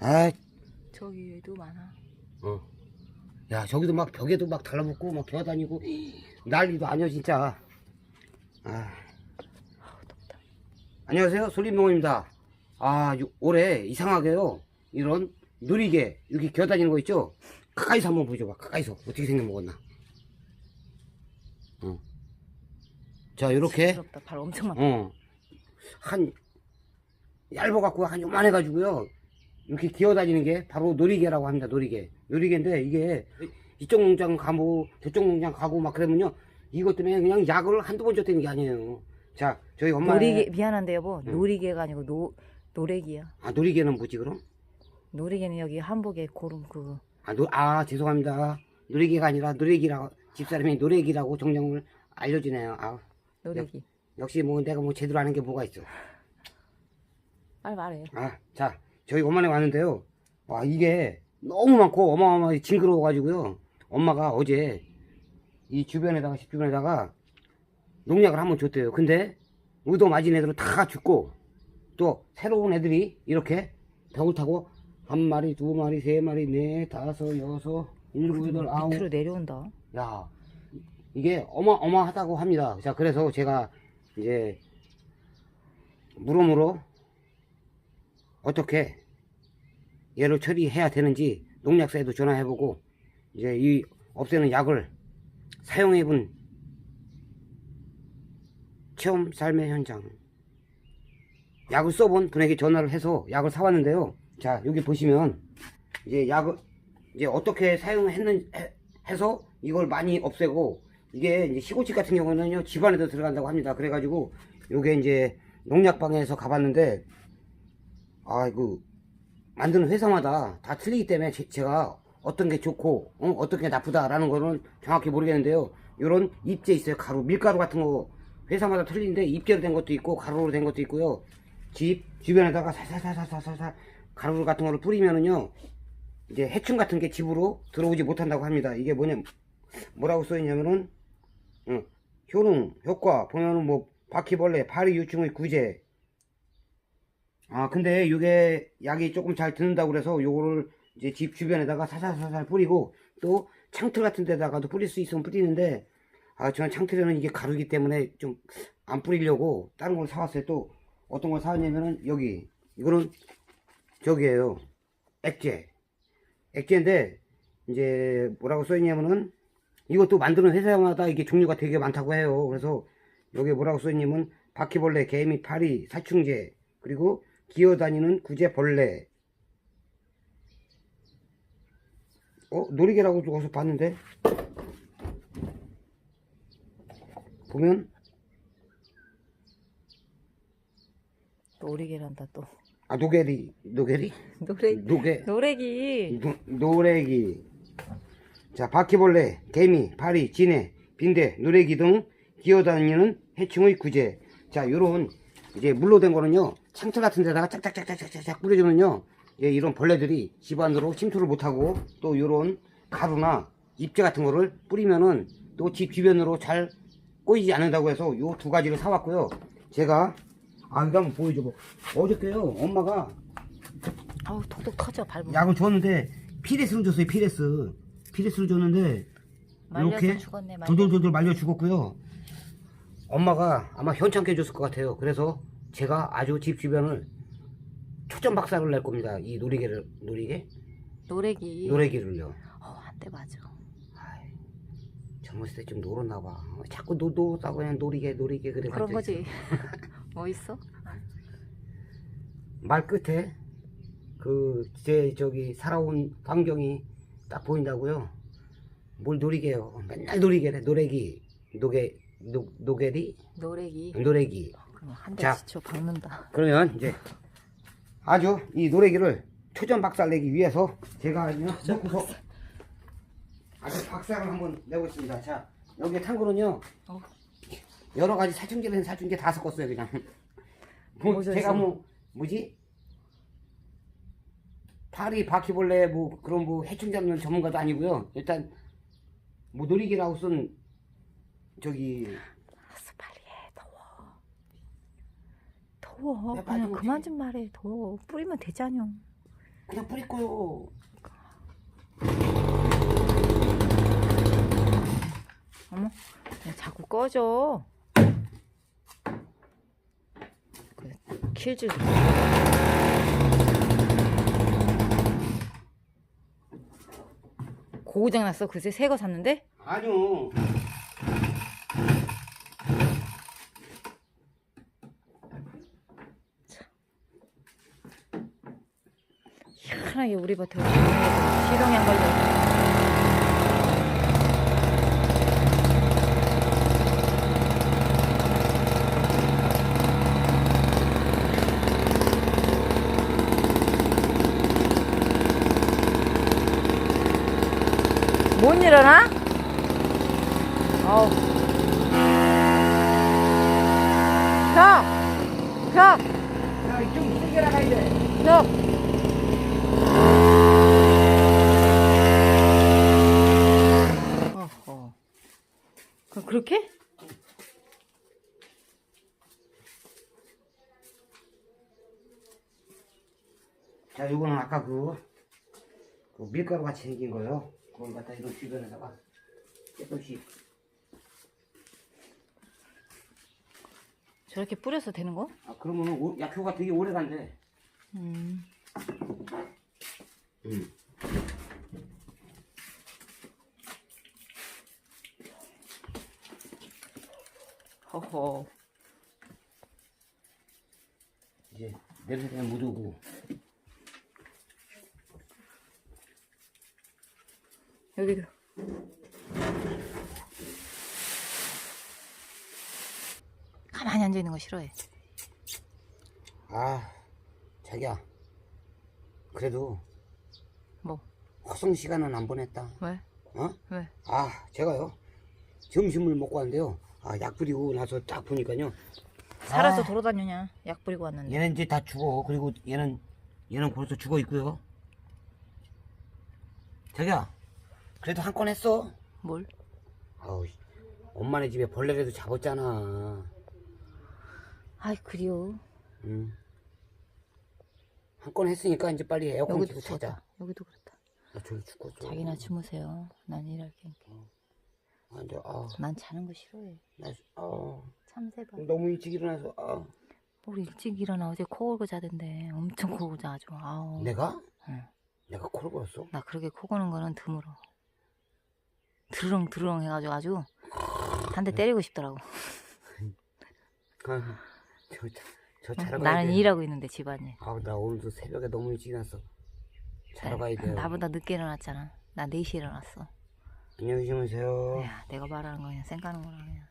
아, 저기에도 많아. 어. 야, 저기도 막 벽에도 막 달라붙고 막 기어다니고 난리도 아니야 진짜. 아. 안녕하세요, 솔림농입니다. 아, 요- 올해 이상하게요. 이런 누리개 이렇게 기어다니는 거 있죠? 가까이서 한번 보여줘봐. 가까이서 어떻게 생겨 먹었나? 어. 자, 이렇게 부럽다. 발 엄청 많아. 어. 한, 얇아갖고 한 요만해가지고요. 이렇게 기어다니는 게 바로 놀이개라고 합니다, 놀이개. 놀이개인데 이게 이쪽 농장 가고 저쪽 농장 가고 막 그러면요. 이것 때문에 그냥 약을 한두 번 줬다는 게 아니에요. 자, 저희 엄마. 놀이개 미안한데 여보. 응. 놀이개가 아니고 노 노래기야. 아, 놀이개는 뭐지, 그럼? 놀이개는 여기 한복에 고름 그거. 아, 노, 아, 죄송합니다. 놀이개가 아니라 놀이기라고, 집사람이 놀이기라고 정정을 알려주네요. 아, 놀이기. 역시 뭐 내가 뭐 제대로 아는 게 뭐가 있어. 빨리 말해. 아, 자, 저희 엄마네 왔는데요. 와, 이게 너무 많고 어마어마하게 징그러워가지고요. 엄마가 어제 이 주변에다가, 집 주변에다가 농약을 한번 줬대요. 근데 의도 맞은 애들은 다 죽고 또 새로운 애들이 이렇게 벽을 타고 한 마리, 두 마리, 세 마리, 네, 다섯, 여섯, 일곱, 여덟, 아홉. 밑으로 내려온다. 야, 이게 어마어마하다고 합니다. 자, 그래서 제가 이제 물어물어 어떻게 얘를 처리해야 되는지 농약사에도 전화해보고 이제 이 없애는 약을 사용해본 체험 삶의 현장 약을 써본 분에게 전화를 해서 약을 사왔는데요. 자 여기 보시면 이제 약을 이제 어떻게 사용했는 해- 해서 이걸 많이 없애고 이게 이제 시고치 같은 경우는요 집안에도 들어간다고 합니다. 그래가지고 요게 이제 농약방에서 가봤는데 아, 그, 만드는 회사마다 다 틀리기 때문에 제, 가 어떤 게 좋고, 어, 어떤 게 나쁘다라는 거는 정확히 모르겠는데요. 요런 입제 있어요. 가루, 밀가루 같은 거 회사마다 틀린데 입제로 된 것도 있고, 가루로 된 것도 있고요. 집 주변에다가 살살살살살살 가루 같은 거를 뿌리면은요, 이제 해충 같은 게 집으로 들어오지 못한다고 합니다. 이게 뭐냐, 뭐라고 써있냐면은, 어, 효능, 효과, 보면은 뭐, 바퀴벌레, 파리 유충의 구제, 아, 근데 이게 약이 조금 잘 드는다고 그래서 요거를 이제 집 주변에다가 사살사살 뿌리고 또 창틀 같은 데다가도 뿌릴 수 있으면 뿌리는데 아, 저는 창틀에는 이게 가루기 때문에 좀 안 뿌리려고 다른 걸 사왔어요. 또 어떤 걸 사왔냐면은 여기 이거는 저기에요. 액제. 액제인데 이제 뭐라고 써있냐면은 이것도 만드는 회사마다 이게 종류가 되게 많다고 해요. 그래서 여기 뭐라고 써있냐면 바퀴벌레, 개미, 파리, 살충제 그리고 기어다니는 구제벌레. 어? 놀이개라고 적어서 봤는데? 보면? 놀이개란다 또. 아 노게리 노게리? 노래 노게 노래기. 노, 노래기. 자 바퀴벌레 개미 파리 지네 빈대 누레기 등 기어다니는 해충의 구제. 자 요런 이제 물로 된 거는요 창틀 같은 데다가 짝짝짝짝짝짝 뿌려주면요 예, 이런 벌레들이 집 안으로 침투를 못하고 또 요런 가루나 입제 같은 거를 뿌리면은 또 집 주변으로 잘 꼬이지 않는다고 해서 요 두 가지를 사왔고요 제가 아 이거 한번 보여줘봐 어저께요 엄마가 아우 톡톡 터져 밟으면. 약을 줬는데 피레스를 줬어요 피레스 피레스를 줬는데 이렇게 죽었네. 말려. 돌돌돌돌 말려 죽었고요 엄마가 아마 현찮게 해줬을 것 같아요 그래서 제가 아주 집 주변을 초점 박살을 낼 겁니다 이 놀이개를 놀이개 노래기. 노래기를요 어 한대 맞아. 아이, 젊었을 때 좀 놀았나 봐 자꾸 노, 놀았다고 그냥 놀이개 놀이개 그래 그런 거지. 뭐 있어? 말 끝에 그 제 저기 살아온 환경이 딱 보인다고요. 뭘 노리게요? 맨날 노리게래. 노래기, 노게, 노, 노게리, 노래기. 노래기. 그럼 한대 자. 지쳐 박는다. 그러면 이제 아주 이 노래기를 초전 박살 내기 위해서 제가 그냥 놓고서 아주 박살을 한번 내보겠습니다. 자, 여기 탄거는요. 어. 여러 가지 살충제는 살충제 다 섞었어요, 그냥. 뭐 뭐죠, 제가? 뭐 뭐지? 파리, 바퀴벌레 뭐 그런 뭐 해충 잡는 전문가도 아니고요. 일단 뭐 놀이기라고 쓴 저기 알았어 빨리 해. 더워. 더워. 야, 그냥 빨리 그만 좀 말해. 더워. 뿌리면 되잖여. 그냥 뿌릴 거요. 어머, 야, 자꾸 꺼져. 그 킬줄. 고장 났어. 그새 새 거 샀는데? 아니요. 희한하게 우리 밭에 시동이 안 걸려. 못 일어나? 어우. 펴! 펴! 야, 좀 세게 나가야 돼. 펴! 그, 그렇게? 자, 요거는 아까 그, 그 밀가루 같이 생긴 거요. 그걸 갖다 이런 주변에다가 조금씩. 저렇게 뿌려서 되는 거? 아, 그러면 오, 약효가 되게 오래 간대. 음. 음. 허허. 이제 냄새가 못 오고. 여기도. 가만히 앉아 있는 거 싫어해. 아, 자기야. 그래도 뭐? 허송 시간은 안 보냈다. 왜? 어? 왜? 아, 제가요. 점심을 먹고 왔는데요. 아, 약 뿌리고 나서 딱 보니까요. 살아서 아. 돌아다니냐? 약 뿌리고 왔는데. 얘는 이제 다 죽어. 그리고 얘는 얘는 벌써 죽어 있고요. 자기야, 그래도 한 건 했어. 뭘? 아우, 씨, 엄마네 집에 벌레라도 잡았잖아. 아이 그리워. 응. 한 건 했으니까 이제 빨리 에어컨 여기도 켜고 자자. 여기도 그렇다. 아, 저기 죽었어. 자기나 주무세요. 난 일할게. 아, 이제 아, 난 자는 거 싫어해. 나, 아, 참새봐. 너무 일찍 일어나서 아, 우리 일찍 일어나 어제 코 골고 자던데 엄청 코 골고 자 아주. 아우. 내가? 응. 내가 코를 골었어? 나 그렇게 코 고는 거는 드물어. 드렁 드렁 해가지고 아주 한 대 때리고 싶더라고. 아, 저, 저, 저 자러 응? 가야 나는 돼. 일하고 있는데 집안일. 아, 나 오늘도 새벽에 너무 일찍 일어났어. 자러 가야 돼. 나보다 늦게 일어났잖아. 나 4시에 일어났어. 안녕히 주무세요. 야, 내가 말하는 거 그냥 쌩 까는 거라 그냥.